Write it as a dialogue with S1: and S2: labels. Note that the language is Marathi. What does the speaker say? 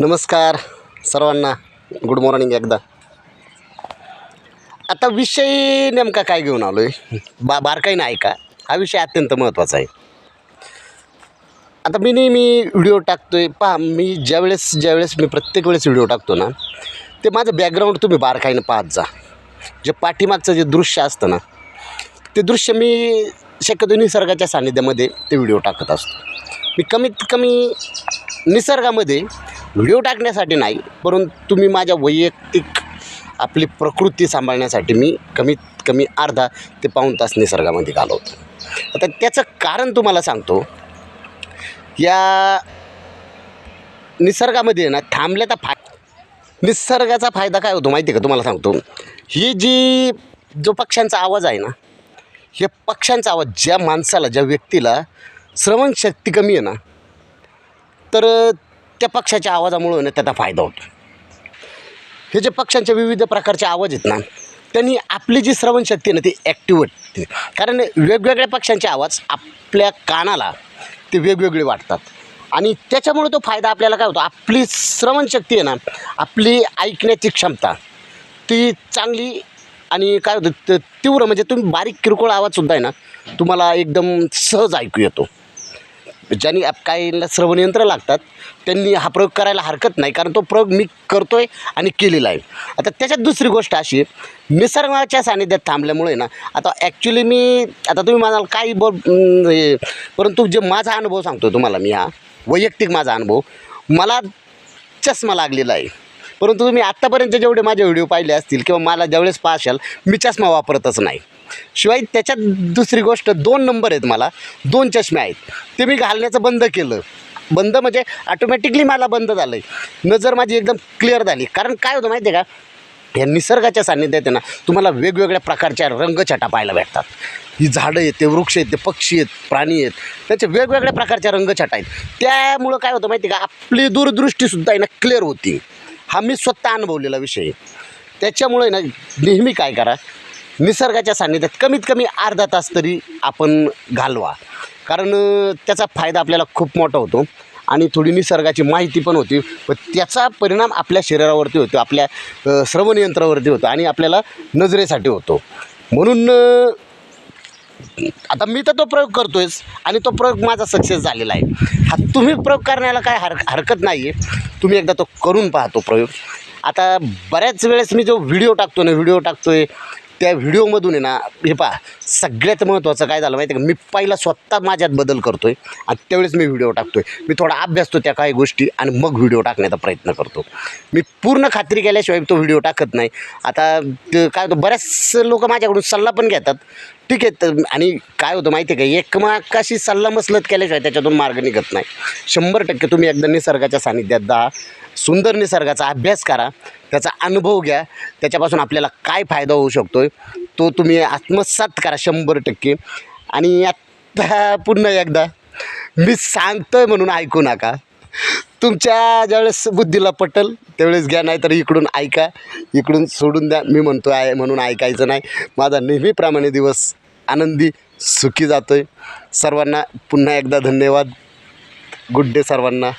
S1: नमस्कार सर्वांना. गुड मॉर्निंग एकदा. आता विषय नेमका काय घेऊन आलो आहे बा बारकाईनं ऐका. हा विषय अत्यंत महत्त्वाचा आहे. आता मी नेहमी व्हिडिओ टाकतो आहे पहा मी ज्यावेळेस ज्यावेळेस मी प्रत्येक वेळेस व्हिडिओ टाकतो ना ते माझं बॅकग्राऊंड तुम्ही बारकाईनं पाहत जा. जे पाठीमागचं जे दृश्य असतं ना ते दृश्य मी शक्यतो निसर्गाच्या सान्निध्यामध्ये ते व्हिडिओ टाकत असतो. मी कमीत कमी निसर्गामध्ये व्हिडिओ टाकण्यासाठी नाही परंतु तुम्ही माझ्या वैयक्तिक आपली प्रकृती सांभाळण्यासाठी मी कमीत कमी अर्धा ते पाऊण तास निसर्गामध्ये घालवतो. आता त्याचं कारण तुम्हाला सांगतो. या निसर्गामध्ये आहे ना तर फाय निसर्गाचा फायदा काय होतो माहिती आहे का तुम्हाला सांगतो. ही जी जो पक्ष्यांचा आवाज आहे ना हे पक्ष्यांचा आवाज ज्या माणसाला ज्या व्यक्तीला श्रवणशक्ती कमी आहे ना तर त्या पक्षाच्या आवाजामुळं ना त्याचा फायदा होतो हे जे पक्षांचे विविध प्रकारचे आवाज आहेत ना त्यांनी आपली जी श्रवणशक्ती आहे ना ती ॲक्टिव्ह होते कारण वेगवेगळ्या पक्षांचे आवाज आपल्या कानाला ते वेगवेगळे वाटतात. आणि त्याच्यामुळे तो फायदा आपल्याला काय होतो? आपली श्रवणशक्ती आहे ना आपली ऐकण्याची क्षमता ती चांगली आणि काय होतं तीव्र म्हणजे तुम्ही बारीक किरकोळ आवाजसुद्धा आहे ना तुम्हाला एकदम सहज ऐकू येतो. ज्यांनी आप काहींना श्रवणयंत्र लागतात त्यांनी हा प्रयोग करायला हरकत नाही कारण तो प्रयोग मी करतो आहे आणि केलेला आहे. आता त्याच्यात दुसरी गोष्ट अशी निसर्गाच्या सानिध्यात थांबल्यामुळे ना आता ॲक्च्युली मी आता तुम्ही म्हणाल काही ब परंतु जे माझा अनुभव सांगतो तुम्हाला मी हा वैयक्तिक माझा अनुभव मला चष्मा लागलेला आहे. परंतु तुम्ही आत्तापर्यंत जेवढे माझे व्हिडिओ पाहिले असतील किंवा मला ज्यावेळेस पाहशाल मी चष्मा वापरतच नाही. शिवाय त्याच्यात दुसरी गोष्ट दोन नंबर आहेत मला. दोन चष्मे आहेत. ते मी घालण्याचं बंद केलं. बंद म्हणजे ऑटोमॅटिकली मला बंद झालं आहे नजर माझी एकदम क्लिअर झाली. कारण काय होतं माहिती आहे का? या निसर्गाच्या सान्निध्यात आहे ना तुम्हाला वेगवेगळ्या प्रकारच्या रंगछटा पाहायला भेटतात. ही झाडं आहेत ते वृक्ष आहेत ते पक्षी आहेत प्राणी आहेत. त्याचे वेगवेगळ्या प्रकारच्या रंगछटा आहेत. त्यामुळं काय होतं माहिती आहे का? आपली दूरदृष्टीसुद्धा आहे ना क्लिअर होती. हा मी स्वतः अनुभवलेला विषय आहे. त्याच्यामुळे ना नेहमी काय करा निसर्गाच्या सान्निध्यात कमीत कमी अर्धा तास तरी आपण घालवा. कारण त्याचा फायदा आपल्याला खूप मोठा होतो आणि थोडी निसर्गाची माहिती पण होती. व त्याचा परिणाम आपल्या शरीरावरती होतो आपल्या श्रवणयंत्रावरती होतो आणि आपल्याला नजरेसाठी होतो. म्हणून आता मी तर तो प्रयोग करतोयच आणि तो प्रयोग माझा सक्सेस झालेला आहे. हा तुम्ही प्रयोग करण्याला काय हर हरकत नाही आहे तुम्ही एकदा तो करून पाहतो प्रयोग. आता बऱ्याच वेळेस मी जो व्हिडिओ टाकतो ना व्हिडिओ टाकतो आहे त्या व्हिडिओमधून आहे ना हे पहा सगळ्यात महत्त्वाचं काय झालं माहिती आहे का? मी पहिला स्वतः माझ्यात बदल करतो आहे आणि त्यावेळेस मी व्हिडिओ टाकतो आहे मी थोडा अभ्यासतो त्या काही गोष्टी आणि मग व्हिडिओ टाकण्याचा प्रयत्न करतो. मी पूर्ण खात्री केल्याशिवाय तो व्हिडिओ टाकत नाही. आता ते काय होतं बऱ्याच लोक माझ्याकडून सल्ला पण घेतात. ठीक आहे तर आणि काय होतं माहिती आहे का? एकमेकाशी सल्ला मसलत केल्याशिवाय त्याच्यातून मार्ग निघत नाही. शंभर टक्के तुम्ही एकदा निसर्गाच्या सानिध्यात जा. सुंदर निसर्गाचा अभ्यास करा. त्याचा अनुभव घ्या. त्याच्यापासून आपल्याला काय फायदा होऊ शकतो आहे तो तुम्ही आत्मसात करा शंभर टक्के. आणि आत्ता पुन्हा एकदा मी सांगतोय म्हणून ऐकू नका. तुमच्या ज्यावेळेस बुद्धीला पटल त्यावेळेस घ्या नाही तर इकडून ऐका. इकडून सोडून द्या. मी म्हणतो आहे म्हणून ऐकायचं नाही. माझा नेहमीप्रमाणे दिवस आनंदी सुखी जातो आहे सर्वांना पुन्हा एकदा धन्यवाद. गुड डे सर्वांना.